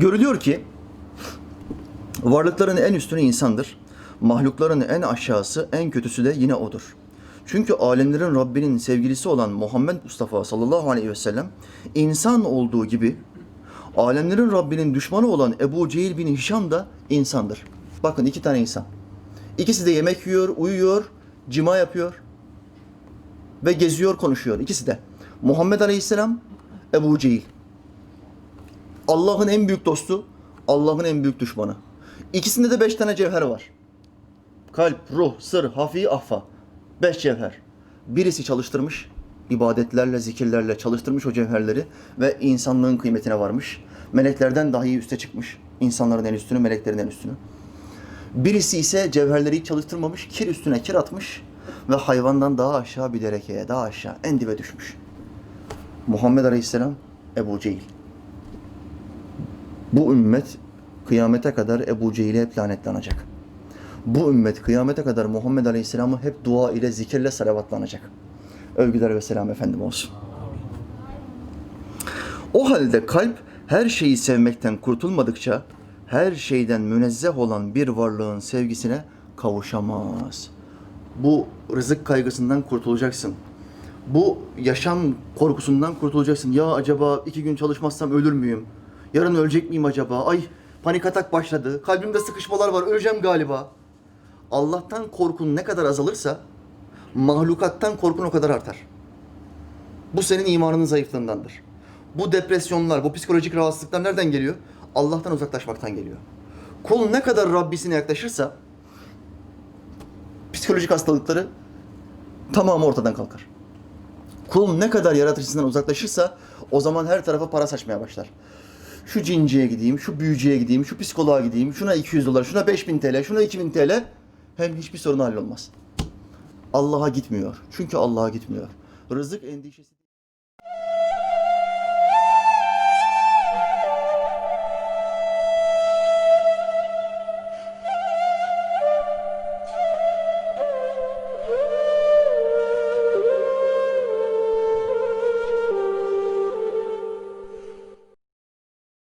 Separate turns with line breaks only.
Görülüyor ki varlıkların en üstünü insandır. Mahlukların en aşağısı, en kötüsü de yine odur. Çünkü alemlerin Rabbinin sevgilisi olan Muhammed Mustafa sallallahu aleyhi ve sellem insan olduğu gibi alemlerin Rabbinin düşmanı olan Ebu Cehil bin Hişam da insandır. Bakın iki tane insan. İkisi de yemek yiyor, uyuyor, cima yapıyor ve geziyor, konuşuyor. İkisi de. Muhammed Aleyhisselam, Ebu Cehil. Allah'ın en büyük dostu, Allah'ın en büyük düşmanı. İkisinde de beş tane cevher var. Kalp, ruh, sır, hafi, ahfa. Beş cevher. Birisi çalıştırmış, ibadetlerle, zikirlerle çalıştırmış o cevherleri ve insanlığın kıymetine varmış. Meleklerden dahi üste çıkmış. İnsanların en üstünü, meleklerin en üstünü. Birisi ise cevherleri hiç çalıştırmamış, kir üstüne kir atmış ve hayvandan daha aşağı bir derekeye, daha aşağı, en dibe düşmüş. Muhammed Aleyhisselam, Ebu Cehil. Bu ümmet kıyamete kadar Ebu Cehil'e hep lanetlanacak. Bu ümmet kıyamete kadar Muhammed Aleyhisselam'ı hep dua ile, zikirle salavatlanacak. Övgüler ve selam efendim olsun. O halde kalp her şeyi sevmekten kurtulmadıkça her şeyden münezzeh olan bir varlığın sevgisine kavuşamaz. Bu rızık kaygısından kurtulacaksın. Bu yaşam korkusundan kurtulacaksın. Ya acaba iki gün çalışmazsam ölür müyüm? Yarın ölecek miyim acaba? Ay panik atak başladı. Kalbimde sıkışmalar var. Öleceğim galiba. Allah'tan korkun ne kadar azalırsa mahlukattan korkun o kadar artar. Bu senin imanının zayıflığındandır. Bu depresyonlar, bu psikolojik rahatsızlıklar nereden geliyor? Allah'tan uzaklaşmaktan geliyor. Kul ne kadar Rabbisine yaklaşırsa psikolojik hastalıkları tamamı ortadan kalkar. Kul ne kadar yaratıcısından uzaklaşırsa o zaman her tarafa para saçmaya başlar. Şu cinciye gideyim, şu büyücüye gideyim, şu psikoloğa gideyim, şuna 200 dolar, şuna 5000 TL, şuna 2000 TL hem hiçbir sorun hallolmaz. Allah'a gitmiyor. Çünkü Allah'a gitmiyor. Rızık endişesi